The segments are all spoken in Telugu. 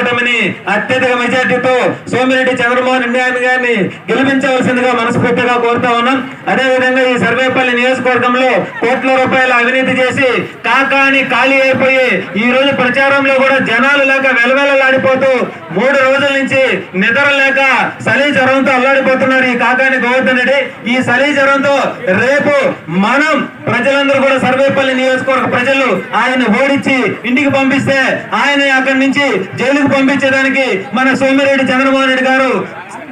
కూటమిని అత్యధిక మెజార్టీతో సోమిరెడ్డి చంద్రమోహన్ రెడ్డి గారిని గెలిపించవలసిందిగా మనస్ఫూర్తిగా కోరుతా ఉన్నాం. అదేవిధంగా ఈ సర్వేపల్లి నియోజకవర్గంలో కోట్ల రూపాయల అవినీతి చేసి కాకాని ఖాళీ అయిపోయి ఈ రోజు ప్రచారంలో కూడా జనాలు లేక వెలవెలలాడిపోతూ మూడు రోజుల నుంచి నిద్ర లేక సలీ జ్వరంతో అల్లాడిపోతున్నారు ఈ కాకాని గోవర్ధన్ రెడ్డి. ఈ సలీ జ్వరంతో రేపు మనం ప్రజలందరూ కూడా సర్వేపల్లి నియోజకవర్గ ప్రజలు ఆయన ఓడించి ఇంటికి పంపిస్తే ఆయన అక్కడి నుంచి జైలుకు పంపించేదానికి మన సోమిరెడ్డి చంద్రబాబు నాయుడు గారు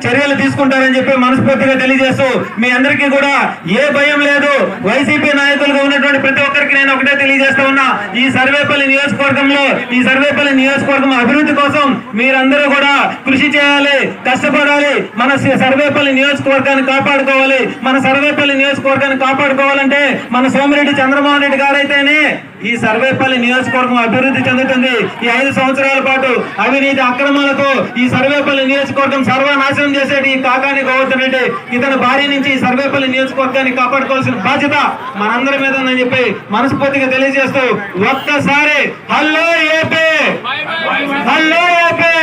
చర్యలు తీసుకుంటారని చెప్పి మనస్ఫూర్తిగా తెలియజేస్తూ మీ అందరికీ కూడా ఏ భయం లేదు. వైసీపీ నాయకులుగా ఉన్నటువంటి ప్రతి ఒక్కరికి నేను ఒకటే తెలియజేస్తా ఉన్నా ఈ సర్వేపల్లి నియోజకవర్గంలో ఈ సర్వేపల్లి నియోజకవర్గం అభివృద్ధి కోసం మీరందరూ కూడా కృషి చేయాలి కష్టపడాలి. మన సర్వేపల్లి నియోజకవర్గాన్ని కాపాడుకోవాలి. మన సర్వేపల్లి నియోజకవర్గాన్ని కాపాడుకోవాలంటే మన సోమిరెడ్డి చంద్రమోహన్ రెడ్డి గారైతేనే ఈ సర్వేపల్లి నియోజకవర్గం అభివృద్ధి చెందుతుంది. ఈ ఐదు సంవత్సరాల పాటు అవినీతి అక్రమాలకు ఈ సర్వేపల్లి నియోజకవర్గం సర్వనాశనం చేసేది ఈ కాకాని గోవర్ధన్ రెడ్డి. ఇతని భార్య నుంచి ఈ సర్వేపల్లి నియోజకవర్గాన్ని కాపాడుకోవాల్సిన బాధ్యత మనందరి మీద ఉందని చెప్పి మనస్ఫూర్తిగా తెలియజేస్తూ ఒక్కసారి hello AP! Hello AP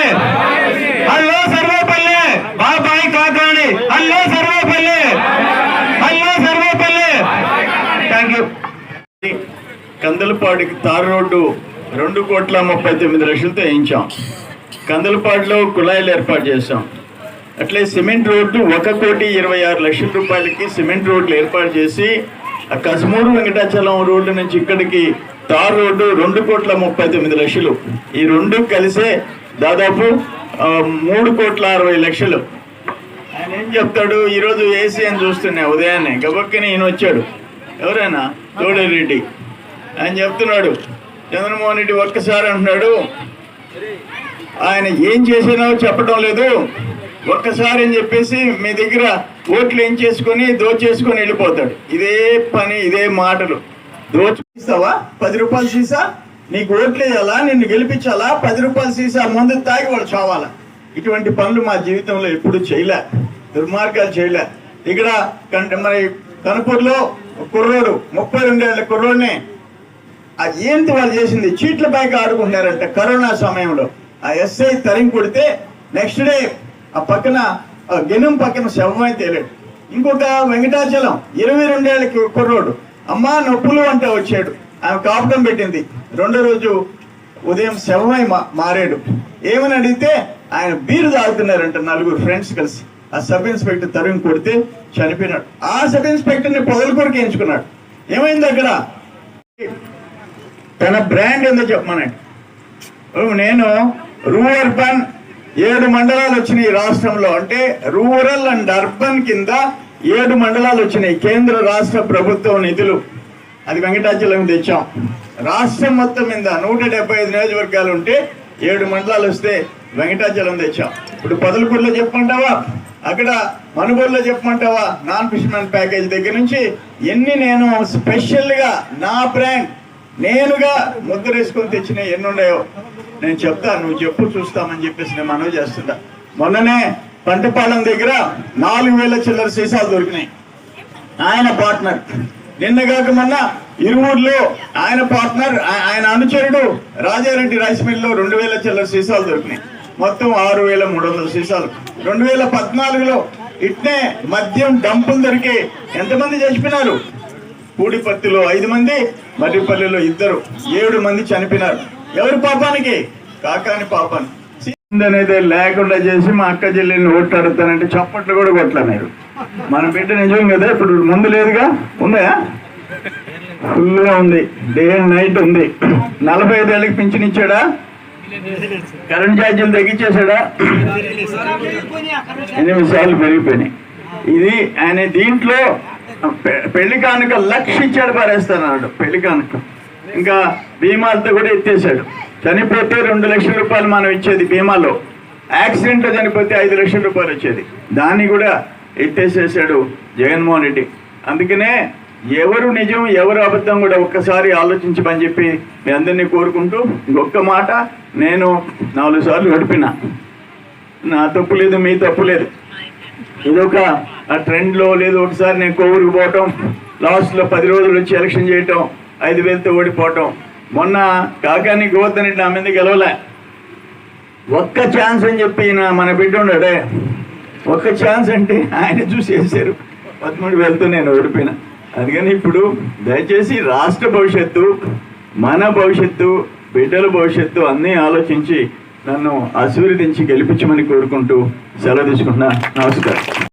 hello Sarvepalli. బాబాయ్ Kakani. Hello Sarvepalli. Hello Sarvepalli. Thank you కందలపాడికి తారు రోడ్డు రెండు కోట్ల ముప్పై తొమ్మిది లక్షలతో వేయించాం. కందలపాడులో కుళాయిలు ఏర్పాటు చేశాం. అట్లే సిమెంట్ రోడ్డు ఒక కోటి ఇరవై ఆరు లక్షల రూపాయలకి సిమెంట్ రోడ్లు ఏర్పాటు చేసి ఆ కసమూరు వెంకటాచలం రోడ్డు నుంచి ఇక్కడికి తార్ రోడ్డు రెండు కోట్ల ముప్పై తొమ్మిది లక్షలు. ఈ రెండు కలిసే దాదాపు మూడు కోట్ల అరవై లక్షలు. ఆయన ఏం చెప్తాడు? ఈరోజు ఏసీ అని చూస్తున్నా ఉదయాన్నే. గబక్కని ఈయన వచ్చాడు. ఎవరైనా? తోడేరెడ్డి ఆయన చెప్తున్నాడు. చంద్రమోహన్ రెడ్డి ఒక్కసారి అంటున్నాడు ఆయన ఏం చేసినో చెప్పడం లేదు. ఒక్కసారి అని చెప్పేసి మీ దగ్గర ఓట్లు ఏం చేసుకొని దోచేసుకొని వెళ్ళిపోతాడు. ఇదే పని ఇదే మాటలు. దోచిస్తావా పది రూపాయలు సీసా? నీకు ఓట్లు నిన్ను గెలిపించాలా? పది రూపాయలు సీసా? ముందు తాగి వాడు చావాలా? ఇటువంటి పనులు మా జీవితంలో ఎప్పుడు చేయలే. దుర్మార్గాలు చేయలే. ఇక్కడ కంటే మరి కనుపూర్లో కుర్రోడు ముప్పై రెండేళ్ళ కుర్రోడిని అది ఏంటి వాళ్ళు చేసింది? చీట్ల పైక ఆడుకుంటున్నారంట కరోనా సమయంలో. ఆ ఎస్ఐ తరిం కొడితే నెక్స్ట్ డే ఆ పక్కన గెనుం పక్కన శవమై తేలేడు. ఇంకొక వెంకటాచలం ఇరవై రెండేళ్ళకి కుర్రోడు. అమ్మా నొప్పులు అంటే వచ్చాడు. ఆమె కాపటం పెట్టింది. రెండో రోజు ఉదయం శవమై మా- మారాడు. ఏమని అడిగితే ఆయన బీరు తాగుతున్నారంట నలుగురు ఫ్రెండ్స్ కలిసి. ఆ సబ్ ఇన్స్పెక్టర్ తరుణ్ కొడితే చనిపోయినాడు. ఆ సబ్ ఇన్స్పెక్టర్ని పొదల ఎంచుకున్నాడు. ఏమైంది అక్కడ తన బ్రాండ్ ఏందో చెప్పమన్నాడు ఓ, నేను రూరల్ ఏడు మండలాలు వచ్చినాయి ఈ రాష్ట్రంలో. అంటే రూరల్ అండ్ అర్బన్ కింద ఏడు మండలాలు వచ్చినాయి. కేంద్ర రాష్ట్ర ప్రభుత్వం నిధులు. అది వెంకటాచలం తెచ్చాం. రాష్ట్రం మొత్తం మీద నూట డెబ్బై ఐదు నియోజకవర్గాలు ఉంటే ఏడు మండలాలు వస్తే వెంకటాచలం తెచ్చాం. ఇప్పుడు పొదలకూరులో చెప్పమంటావా? అక్కడ మనుగోలులో చెప్పమంటావా? నాన్ ఫిష్మెన్ ప్యాకేజ్ దగ్గర నుంచి ఎన్ని నేను స్పెషల్గా నా బ్రాండ్ నేనుగా ముద్రేసుకొని తెచ్చిన ఎన్ని ఉన్నాయో నేను చెప్తా. నువ్వు చెప్పు చూస్తామని చెప్పేసి నేను మనవి చేస్తుంటా మొన్ననే పంటపాలెం దగ్గర నాలుగు వేల చిల్లర సీసాలు దొరికినాయి. ఆయన పార్ట్నర్. నిన్న కాక మొన్న ఇరువురులో ఆయన పార్ట్నర్ ఆయన అనుచరుడు రాజారెడ్డి రైస్ మిల్లో రెండు వేల చిల్లర సీసాలు దొరికినాయి. మొత్తం ఆరు వేల మూడు వందల సీసాలు. రెండు వేల పద్నాలుగులో ఇట్నే మద్యం డంపులు దొరికి ఎంతమంది చచ్చిపోయినారు? పూడిపత్తిలో ఐదు మంది మర్రిపల్లిలో ఇద్దరు ఏడు మంది చనిపోయినారు. ఎవరి పాపానికి? కాకాని పాపానికి అనేది లేకుండా చేసి మా అక్క చెల్లిని ఓట్లాడుతానంటే చప్పట్లు కూడా కొట్టలే మీరు మన బిడ్డ నిజం కదా ఇప్పుడు ముందు లేదుగా? ఉందా? ఫుల్గా ఉంది. డే అండ్ నైట్ ఉంది. నలభై ఐదేళ్ళకి పింఛన్ ఇచ్చాడా? కరెంట్ ఛార్జీలు తగ్గించేశాడా? ఎనిమిది సార్లు పెరిగిపోయినాయి. ఇది ఆయన దీంట్లో పెళ్ళి కానుక లక్ష ఇచ్చాడు పారేస్తాడు పెళ్ళి కానుక. ఇంకా బీమాలతో కూడా ఎత్తేసాడు చనిపోతే రెండు లక్షల రూపాయలు మనం ఇచ్చేది బీమాలో. యాక్సిడెంట్లో చనిపోతే ఐదు లక్షల రూపాయలు వచ్చేది. దాన్ని కూడా ఎత్తేసేసాడు జగన్మోహన్ రెడ్డి. అందుకనే ఎవరు నిజం ఎవరు అబద్ధం కూడా ఒక్కసారి ఆలోచించమని చెప్పి మీ అందరినీ కోరుకుంటూ ఇంకొక మాట నేను నాలుగు సార్లు గడిపిన నా తప్పు లేదు మీ తప్పు లేదు. ఇదొక ఆ ట్రెండ్లో లేదు ఒకసారి నేను కోవూరుకు పోవటం లాస్ట్లో పది రోజులు వచ్చి ఎలక్షన్ చేయటం ఐదు వేలతో ఓడిపోవటం. మొన్న కాకాని గోవర్ధన్ రెడ్డి నా మీద గెలవలే? ఒక్క ఛాన్స్ అని చెప్పి మన బిడ్డ ఉన్నాడే ఒక్క ఛాన్స్ అంటే ఆయన చూసి వేసారు పదమూడు వేలతో నేను ఓడిపోయినా. అందుకని ఇప్పుడు దయచేసి రాష్ట్ర భవిష్యత్తు మన భవిష్యత్తు బిడ్డల భవిష్యత్తు అన్నీ ఆలోచించి నన్ను ఆశీర్వదించి గెలిపించమని కోరుకుంటూ సెలవు తీసుకుంటున్నా. నమస్కారం.